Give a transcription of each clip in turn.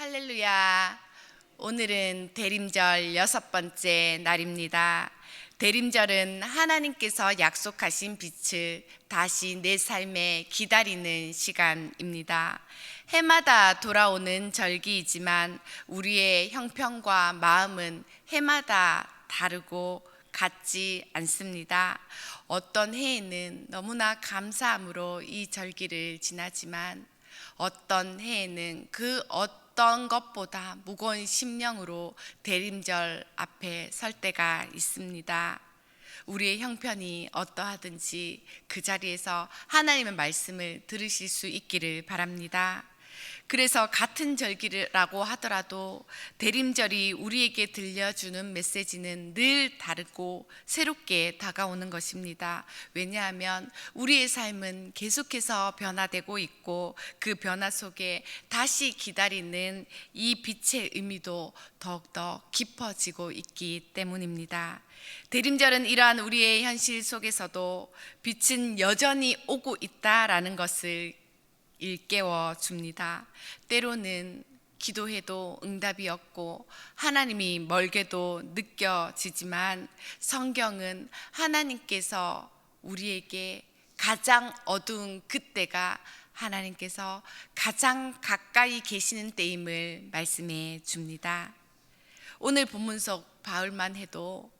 할렐루야. 오늘은 대림절 여섯 번째 날입니다. 대림절은 하나님께서 약속하신 빛을 다시 내 삶에 기다리는 시간입니다. 해마다 돌아오는 절기이지만 우리의 형편과 마음은 해마다 다르고 같지 않습니다. 어떤 해에는 너무나 감사함으로 이 절기를 지나지만 어떤 해에는 그 어떤 것보다 무거운 심령으로 대림절 앞에 설 때가 있습니다. 우리의 형편이 어떠하든지 그 자리에서 하나님의 말씀을 들으실 수 있기를 바랍니다. 그래서 같은 절기라고 하더라도 대림절이 우리에게 들려주는 메시지는 늘 다르고 새롭게 다가오는 것입니다. 왜냐하면 우리의 삶은 계속해서 변화되고 있고 그 변화 속에 다시 기다리는 이 빛의 의미도 더욱더 깊어지고 있기 때문입니다. 대림절은 이러한 우리의 현실 속에서도 빛은 여전히 오고 있다라는 것을 일깨워 줍니다. 때로는 기도해도 응답이 없고 하나님이 멀게도 느껴지지만 성경은 하나님께서 우리에게 가장 어두운 그때가 하나님께서 가장 가까이 계시는 때임을 말씀해 줍니다. 오늘 본문 속 바울만 해도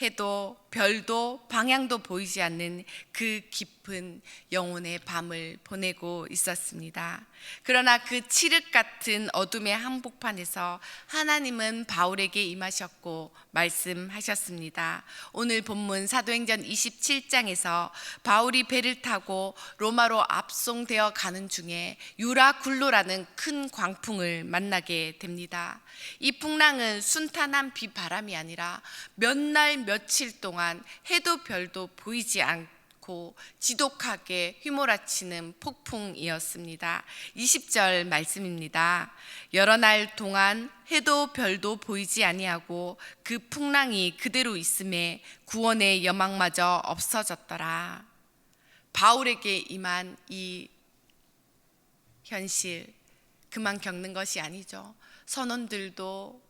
해도 별도 방향도 보이지 않는 그 깊은 영혼의 밤을 보내고 있었습니다. 그러나 그 칠흑 같은 어둠의 한복판에서 하나님은 바울에게 임하셨고 말씀하셨습니다. 오늘 본문 사도행전 27장에서 바울이 배를 타고 로마로 압송되어 가는 중에 유라굴로라는 큰 광풍을 만나게 됩니다. 이 풍랑은 순탄한 비바람이 아니라 몇날 며칠 동안 해도 별도 보이지 않고 지독하게 휘몰아치는 폭풍이었습니다. 20절 말씀입니다. 여러 날 동안 해도 별도 보이지 아니하고 그 풍랑이 그대로 있음에 구원의 여망마저 없어졌더라. 바울에게 임한 이 현실 그만 겪는 것이 아니죠. 선원들도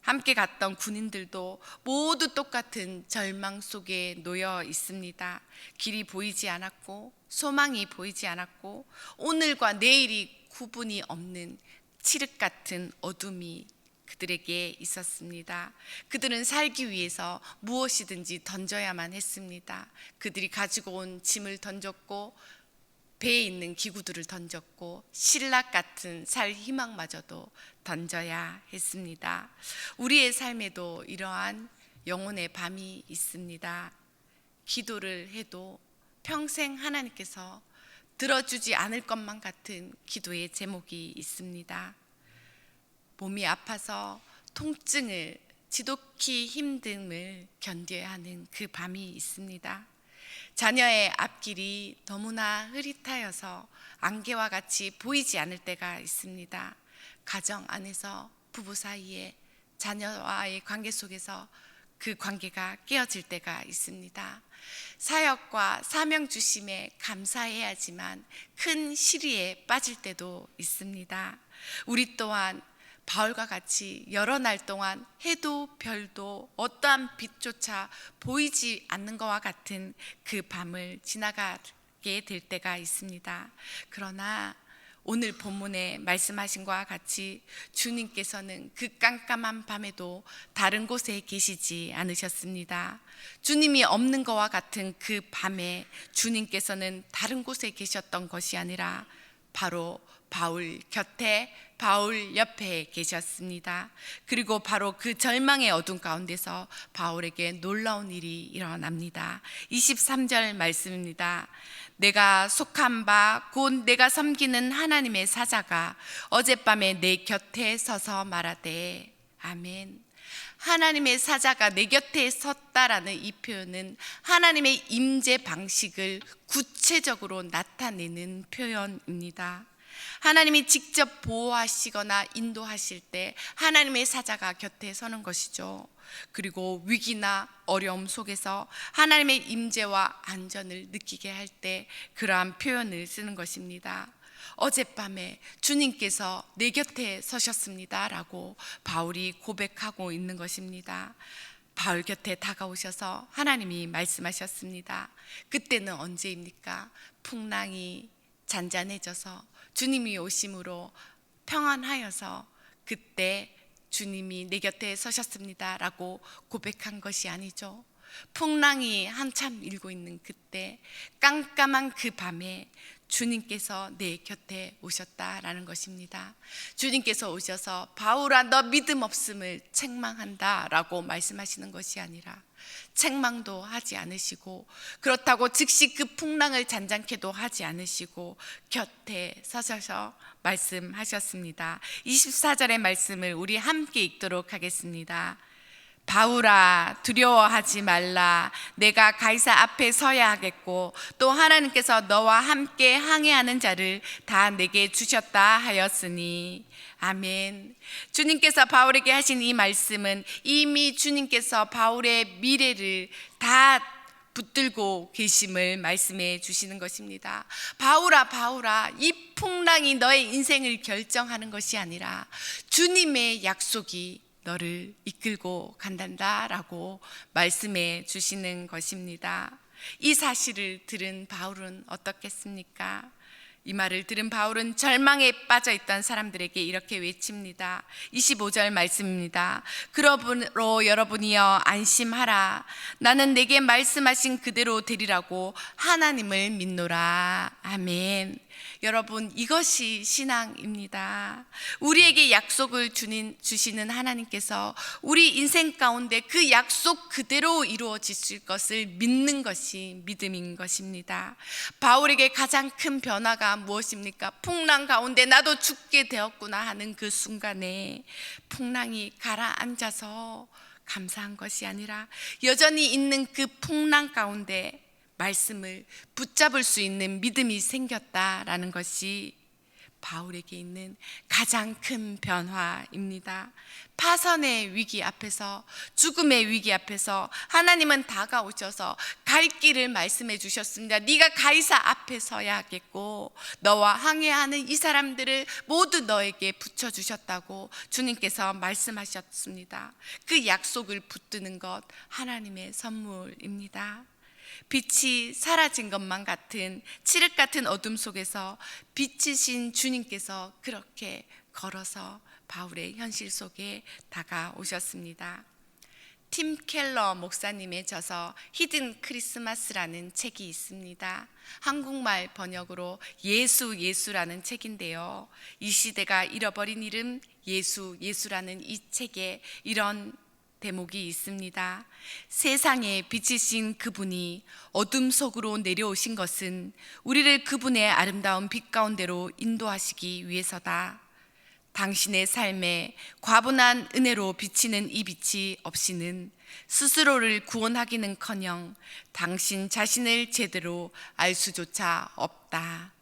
함께 갔던 군인들도 모두 똑같은 절망 속에 놓여 있습니다. 길이 보이지 않았고 소망이 보이지 않았고 오늘과 내일이 구분이 없는 칠흑 같은 어둠이 그들에게 있었습니다. 그들은 살기 위해서 무엇이든지 던져야만 했습니다. 그들이 가지고 온 짐을 던졌고 배에 있는 기구들을 던졌고 신락 같은 살 희망마저도 던져야 했습니다. 우리의 삶에도 이러한 영혼의 밤이 있습니다. 기도를 해도 평생 하나님께서 들어주지 않을 것만 같은 기도의 제목이 있습니다. 몸이 아파서 통증을 지독히 힘듦을 견뎌야 하는 그 밤이 있습니다. 자녀의 앞길이 너무나 흐릿하여서 안개와 같이 보이지 않을 때가 있습니다. 가정 안에서 부부 사이에 자녀와의 관계 속에서 그 관계가 깨어질 때가 있습니다. 사역과 사명 주심에 감사해야지만 큰 시리에 빠질 때도 있습니다. 우리 또한 바울과 같이 여러 날 동안 해도 별도 어떠한 빛조차 보이지 않는 것과 같은 그 밤을 지나가게 될 때가 있습니다. 그러나 오늘 본문에 말씀하신 것과 같이 주님께서는 그 깜깜한 밤에도 다른 곳에 계시지 않으셨습니다. 주님이 없는 것과 같은 그 밤에 주님께서는 다른 곳에 계셨던 것이 아니라 바로 바울 곁에 바울 옆에 계셨습니다. 그리고 바로 그 절망의 어둠 가운데서 바울에게 놀라운 일이 일어납니다. 23절 말씀입니다. 내가 속한 바 곧 내가 섬기는 하나님의 사자가 어젯밤에 내 곁에 서서 말하되 아멘. 하나님의 사자가 내 곁에 섰다라는 이 표현은 하나님의 임재 방식을 구체적으로 나타내는 표현입니다. 하나님이 직접 보호하시거나 인도하실 때 하나님의 사자가 곁에 서는 것이죠. 그리고 위기나 어려움 속에서 하나님의 임재와 안전을 느끼게 할 때 그러한 표현을 쓰는 것입니다. 어젯밤에 주님께서 내 곁에 서셨습니다라고 바울이 고백하고 있는 것입니다. 바울 곁에 다가오셔서 하나님이 말씀하셨습니다. 그때는 언제입니까? 풍랑이 잔잔해져서 주님이 오심으로 평안하여서 그때 주님이 내 곁에 서셨습니다 라고 고백한 것이 아니죠. 풍랑이 한참 일고 있는 그때 깜깜한 그 밤에 주님께서 내 곁에 오셨다라는 것입니다. 주님께서 오셔서 바울아 너 믿음 없음을 책망한다라고 말씀하시는 것이 아니라 책망도 하지 않으시고 그렇다고 즉시 그 풍랑을 잔잔케도 하지 않으시고 곁에 서셔서 말씀하셨습니다. 24절의 말씀을 우리 함께 읽도록 하겠습니다. 바울아 두려워하지 말라. 내가 가이사 앞에 서야 하겠고 또 하나님께서 너와 함께 항해하는 자를 다 내게 주셨다 하였으니. 아멘. 주님께서 바울에게 하신 이 말씀은 이미 주님께서 바울의 미래를 다 붙들고 계심을 말씀해 주시는 것입니다. 바울아, 바울아, 이 풍랑이 너의 인생을 결정하는 것이 아니라 주님의 약속이 너를 이끌고 간단다라고 말씀해 주시는 것입니다. 이 사실을 들은 바울은 어떻겠습니까? 이 말을 들은 바울은 절망에 빠져 있던 사람들에게 이렇게 외칩니다. 25절 말씀입니다. 그러므로 여러분이여 안심하라. 나는 내게 말씀하신 그대로 되리라고 하나님을 믿노라. 아멘. 여러분 이것이 신앙입니다. 우리에게 약속을 주시는 하나님께서 우리 인생 가운데 그 약속 그대로 이루어질 것을 믿는 것이 믿음인 것입니다. 바울에게 가장 큰 무엇입니까? 풍랑 가운데 나도 죽게 되었구나 하는 그 순간에 풍랑이 가라앉아서 감사한 것이 아니라 여전히 있는 그 풍랑 가운데 말씀을 붙잡을 수 있는 믿음이 생겼다라는 것이 바울에게 있는 가장 큰 변화입니다. 파선의 위기 앞에서 죽음의 위기 앞에서 하나님은 다가오셔서 갈 길을 말씀해 주셨습니다. 네가 가이사 앞에 서야 하겠고 너와 항해하는 이 사람들을 모두 너에게 붙여 주셨다고 주님께서 말씀하셨습니다. 그 약속을 붙드는 것 하나님의 선물입니다. 빛이 사라진 것만 같은 칠흑 같은 어둠 속에서 빛이신 주님께서 그렇게 걸어서 바울의 현실 속에 다가오셨습니다. 팀 켈러 목사님의 저서 히든 크리스마스라는 책이 있습니다. 한국말 번역으로 예수 예수라는 책인데요. 이 시대가 잃어버린 이름 예수 예수라는 이 책에 이런 대목이 있습니다. 세상에 빛이신 그분이 어둠 속으로 내려오신 것은 우리를 그분의 아름다운 빛 가운데로 인도하시기 위해서다. 당신의 삶에 과분한 은혜로 비치는 이 빛이 없이는 스스로를 구원하기는커녕 당신 자신을 제대로 알 수조차 없다.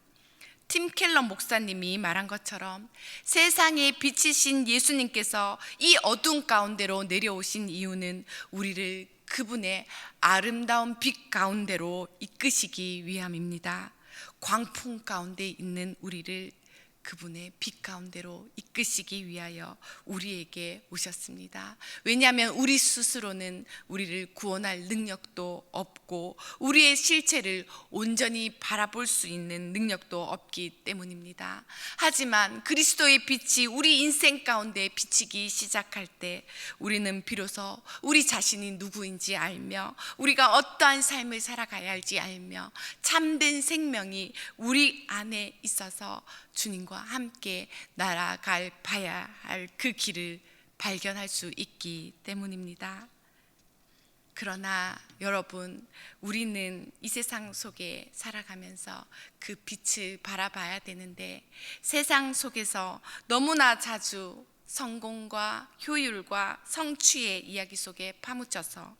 팀 켈러 목사님이 말한 것처럼 세상에 빛이신 예수님께서 이 어두운 가운데로 내려오신 이유는 우리를 그분의 아름다운 빛 가운데로 이끄시기 위함입니다. 광풍 가운데 있는 우리를 그분의 빛 가운데로 이끄시기 위하여 우리에게 오셨습니다. 왜냐하면 우리 스스로는 우리를 구원할 능력도 없고 우리의 실체를 온전히 바라볼 수 있는 능력도 없기 때문입니다. 하지만 그리스도의 빛이 우리 인생 가운데 비치기 시작할 때 우리는 비로소 우리 자신이 누구인지 알며 우리가 어떠한 삶을 살아가야 할지 알며 참된 생명이 우리 안에 있어서 주님과 함께 날아갈 봐야 할 그 길을 발견할 수 있기 때문입니다. 그러나 여러분, 우리는 이 세상 속에 살아가면서 그 빛을 바라봐야 되는데 세상 속에서 너무나 자주 성공과 효율과 성취의 이야기 속에 파묻혀서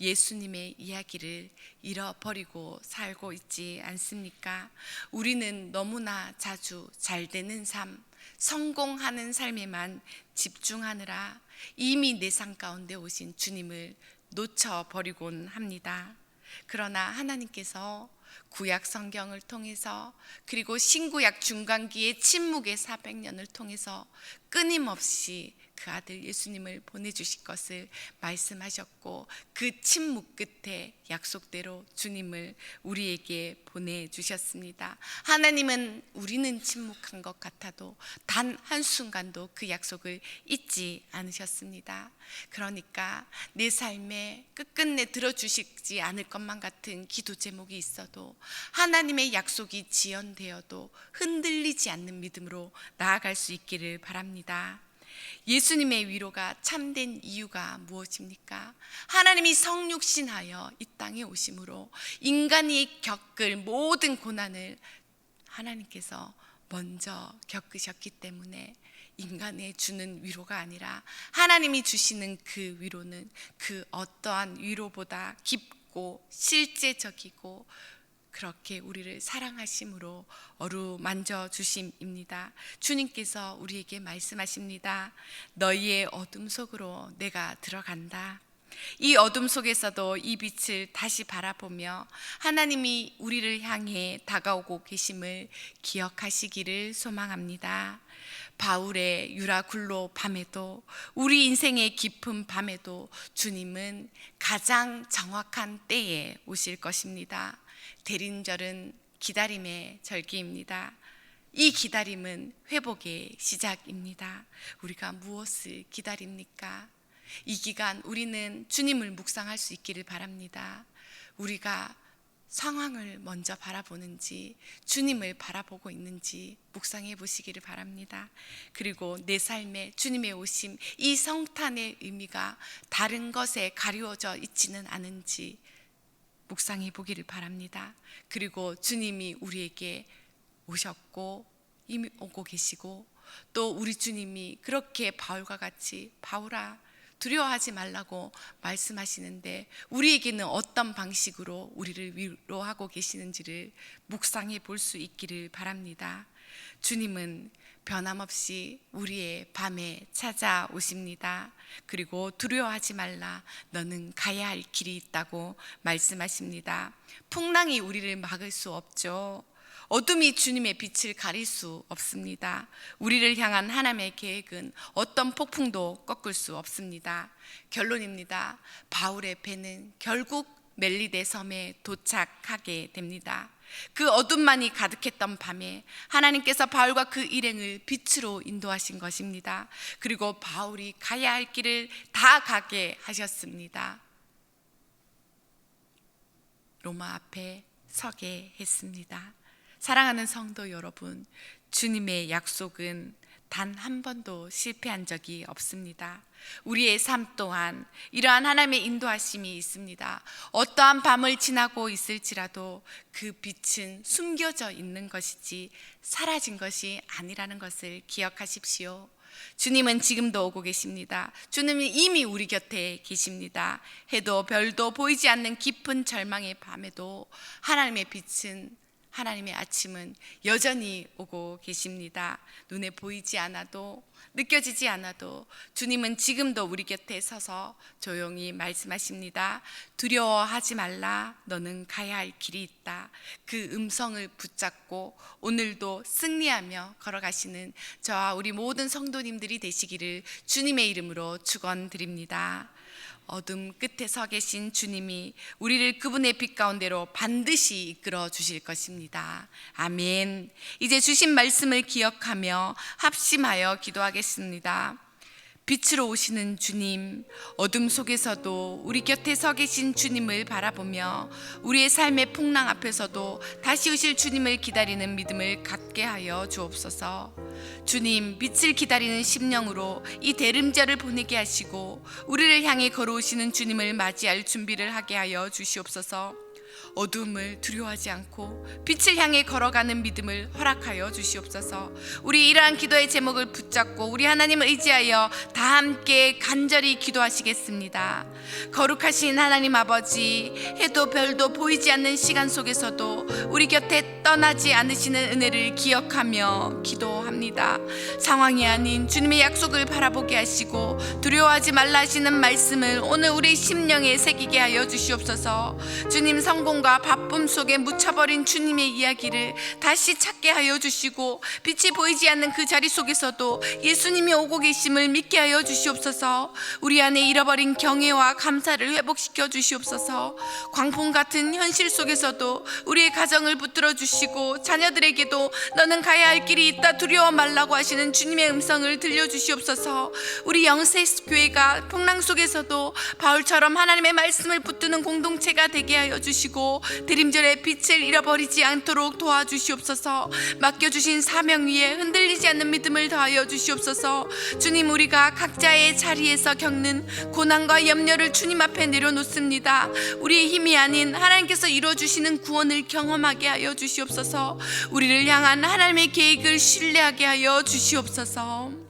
예수님의 이야기를 잃어버리고 살고 있지 않습니까? 우리는 너무나 자주 잘 되는 삶, 성공하는 삶에만 집중하느라 이미 내 삶 가운데 오신 주님을 놓쳐버리곤 합니다. 그러나 하나님께서 구약 성경을 통해서 그리고 신구약 중간기의 침묵의 400년을 통해서 끊임없이 그 아들 예수님을 보내주실 것을 말씀하셨고 그 침묵 끝에 약속대로 주님을 우리에게 보내주셨습니다. 하나님은 우리는 침묵한 것 같아도 단 한순간도 그 약속을 잊지 않으셨습니다. 그러니까 내 삶에 끝끝내 들어주시지 않을 것만 같은 기도 제목이 있어도 하나님의 약속이 지연되어도 흔들리지 않는 믿음으로 나아갈 수 있기를 바랍니다. 예수님의 위로가 참된 이유가 무엇입니까? 하나님이 성육신하여 이 땅에 오심으로 인간이 겪을 모든 고난을 하나님께서 먼저 겪으셨기 때문에 인간에 주는 위로가 아니라 하나님이 주시는 그 위로는 그 어떠한 위로보다 깊고 실제적이고 그렇게 우리를 사랑하심으로 어루만져 주심입니다. 주님께서 우리에게 말씀하십니다. 너희의 어둠 속으로 내가 들어간다. 이 어둠 속에서도 이 빛을 다시 바라보며 하나님이 우리를 향해 다가오고 계심을 기억하시기를 소망합니다. 바울의 유라굴로 밤에도 우리 인생의 깊은 밤에도 주님은 가장 정확한 때에 오실 것입니다. 대린절은 기다림의 절기입니다. 이 기다림은 회복의 시작입니다. 우리가 무엇을 기다립니까? 이 기간 우리는 주님을 묵상할 수 있기를 바랍니다. 우리가 상황을 먼저 바라보는지 주님을 바라보고 있는지 묵상해 보시기를 바랍니다. 그리고 내 삶에 주님의 오심 이 성탄의 의미가 다른 것에 가리워져 있지는 않은지 묵상해 보기를 바랍니다. 그리고 주님이 우리에게 오셨고 이미 오고 계시고 또 우리 주님이 그렇게 바울과 같이 바울아 두려워하지 말라고 말씀하시는데 우리에게는 어떤 방식으로 우리를 위로하고 계시는지를 묵상해 볼 수 있기를 바랍니다. 주님은 변함없이 우리의 밤에 찾아오십니다. 그리고 두려워하지 말라. 너는 가야 할 길이 있다고 말씀하십니다. 풍랑이 우리를 막을 수 없죠. 어둠이 주님의 빛을 가릴 수 없습니다. 우리를 향한 하나님의 계획은 어떤 폭풍도 꺾을 수 없습니다. 결론입니다. 바울의 배는 결국 멜리데 섬에 도착하게 됩니다. 그 어둠만이 가득했던 밤에 하나님께서 바울과 그 일행을 빛으로 인도하신 것입니다. 그리고 바울이 가야 할 길을 다 가게 하셨습니다. 로마 앞에 서게 했습니다. 사랑하는 성도 여러분, 주님의 약속은 단 한 번도 실패한 적이 없습니다. 우리의 삶 또한 이러한 하나님의 인도하심이 있습니다. 어떠한 밤을 지나고 있을지라도 그 빛은 숨겨져 있는 것이지 사라진 것이 아니라는 것을 기억하십시오. 주님은 지금도 오고 계십니다. 주님은 이미 우리 곁에 계십니다. 해도 별도 보이지 않는 깊은 절망의 밤에도 하나님의 빛은 하나님의 아침은 여전히 오고 계십니다. 눈에 보이지 않아도 느껴지지 않아도 주님은 지금도 우리 곁에 서서 조용히 말씀하십니다. 두려워하지 말라. 너는 가야 할 길이 있다. 그 음성을 붙잡고 오늘도 승리하며 걸어가시는 저와 우리 모든 성도님들이 되시기를 주님의 이름으로 축원드립니다. 어둠 끝에 서 계신 주님이 우리를 그분의 빛 가운데로 반드시 이끌어 주실 것입니다. 아멘. 이제 주신 말씀을 기억하며 합심하여 기도하겠습니다. 빛으로 오시는 주님, 어둠 속에서도 우리 곁에 서 계신 주님을 바라보며 우리의 삶의 풍랑 앞에서도 다시 오실 주님을 기다리는 믿음을 갖게 하여 주옵소서. 주님, 빛을 기다리는 심령으로 이 대림절을 보내게 하시고 우리를 향해 걸어오시는 주님을 맞이할 준비를 하게 하여 주시옵소서. 어둠을 두려워하지 않고 빛을 향해 걸어가는 믿음을 허락하여 주시옵소서. 우리 이러한 기도의 제목을 붙잡고 우리 하나님을 의지하여 다 함께 간절히 기도하시겠습니다. 거룩하신 하나님 아버지, 해도 별도 보이지 않는 시간 속에서도 우리 곁에 떠나지 않으시는 은혜를 기억하며 기도합니다. 상황이 아닌 주님의 약속을 바라보게 하시고 두려워하지 말라 하시는 말씀을 오늘 우리 심령에 새기게 하여 주시옵소서. 주님 성공 고통과 바쁨 속에 묻혀버린 주님의 이야기를 다시 찾게 하여 주시고 빛이 보이지 않는 그 자리 속에서도 예수님이 오고 계심을 믿게 하여 주시옵소서. 우리 안에 잃어버린 경외와 감사를 회복시켜 주시옵소서. 광풍 같은 현실 속에서도 우리의 가정을 붙들어 주시고 자녀들에게도 너는 가야 할 길이 있다 두려워 말라고 하시는 주님의 음성을 들려 주시옵소서. 우리 영세 교회가 풍랑 속에서도 바울처럼 하나님의 말씀을 붙드는 공동체가 되게 하여 드림절의 빛을 잃어버리지 않도록 도와주시옵소서. 맡겨주신 사명 위에 흔들리지 않는 믿음을 더하여 주시옵소서. 주님 우리가 각자의 자리에서 겪는 고난과 염려를 주님 앞에 내려놓습니다. 우리의 힘이 아닌 하나님께서 이루어주시는 구원을 경험하게 하여 주시옵소서. 우리를 향한 하나님의 계획을 신뢰하게 하여 주시옵소서.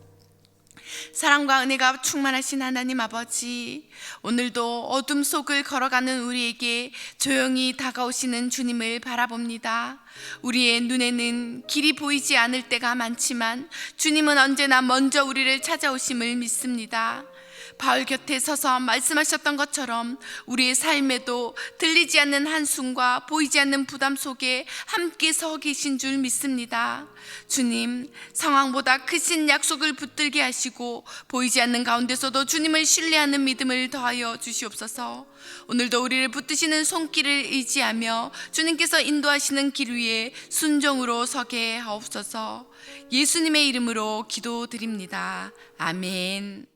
사랑과 은혜가 충만하신 하나님 아버지, 오늘도 어둠 속을 걸어가는 우리에게 조용히 다가오시는 주님을 바라봅니다. 우리의 눈에는 길이 보이지 않을 때가 많지만 주님은 언제나 먼저 우리를 찾아오심을 믿습니다. 바울 곁에 서서 말씀하셨던 것처럼 우리의 삶에도 들리지 않는 한숨과 보이지 않는 부담 속에 함께 서 계신 줄 믿습니다. 주님, 상황보다 크신 약속을 붙들게 하시고 보이지 않는 가운데서도 주님을 신뢰하는 믿음을 더하여 주시옵소서. 오늘도 우리를 붙드시는 손길을 의지하며 주님께서 인도하시는 길 위에 순종으로 서게 하옵소서. 예수님의 이름으로 기도드립니다. 아멘.